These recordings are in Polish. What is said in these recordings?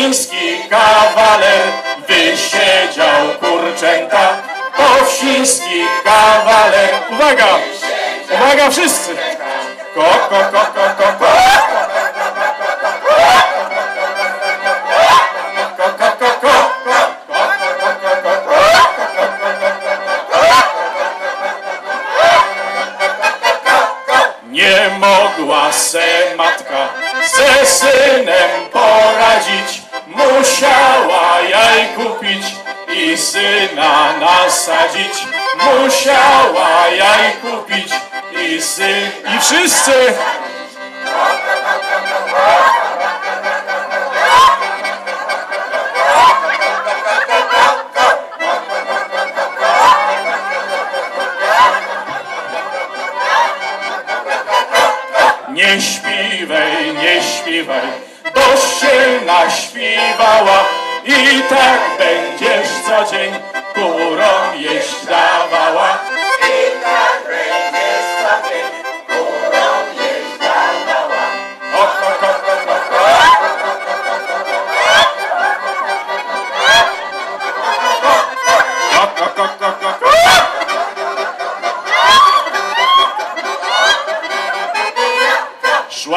Powsiński kawaler wysiedział kurczęta. Powsiński kawaler. Uwaga! Uwaga wszyscy! Ko. Ko, ko, ko, ko, ko. Nie mogła se matka ze synem poradzić, musiała jaj kupić i syna nasadzić. Musiała jaj kupić i syn i wszyscy. Nie śpiwej, nie śpiewaj, dość się naśpiewała i tak będziesz co dzień kurom jeść dawała.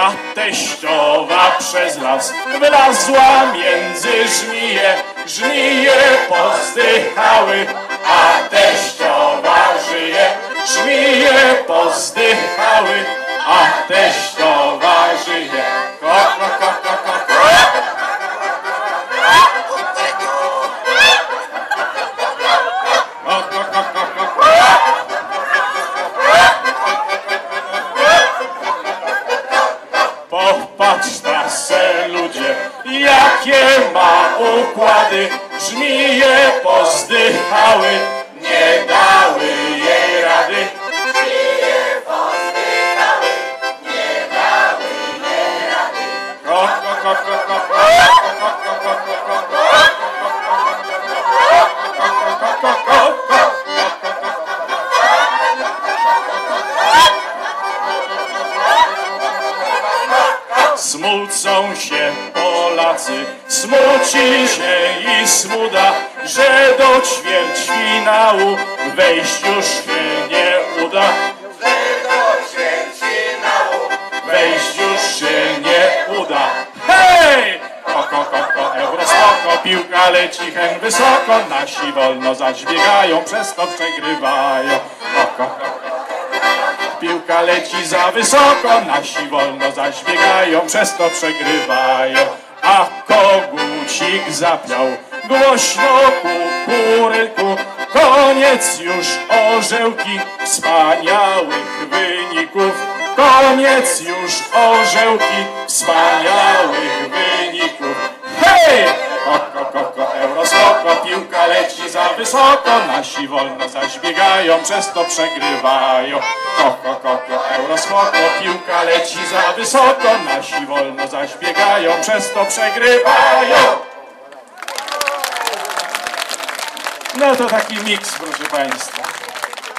Szła teściowa przez las, wylazła między żmije, żmije pozdychały, kwiaty, żmije pozdychały, nie dały jej rady. Żmije pozdychały, nie dały jej rady. Ko, ko, ko, ko, ko, Smucą się po Polacy, smuci się i smuda, że do ćwierćfinału wejść już się nie uda. Że do ćwierćfinału wejść już się nie uda. Hej! Koko, koko, eurospoko, piłka leci hen wysoko, nasi wolno zaś biegają, przez to przegrywają. Koko, koko. Piłka leci za wysoko, nasi wolno zaś biegają, przez to przegrywają. A kogucik zapiał głośno kukuryku, koniec już orzełki wspaniałych wyników. Koniec już orzełki wspaniałych wyników. Hej! Koko, koko, eurospoko, piłka leci za wysoko, nasi wolno zaś biegają, przez to przegrywają. Koko, eurospoko, piłka leci za wysoko, nasi wolno zaś biegają, przez to przegrywają. No to taki miks, proszę Państwa.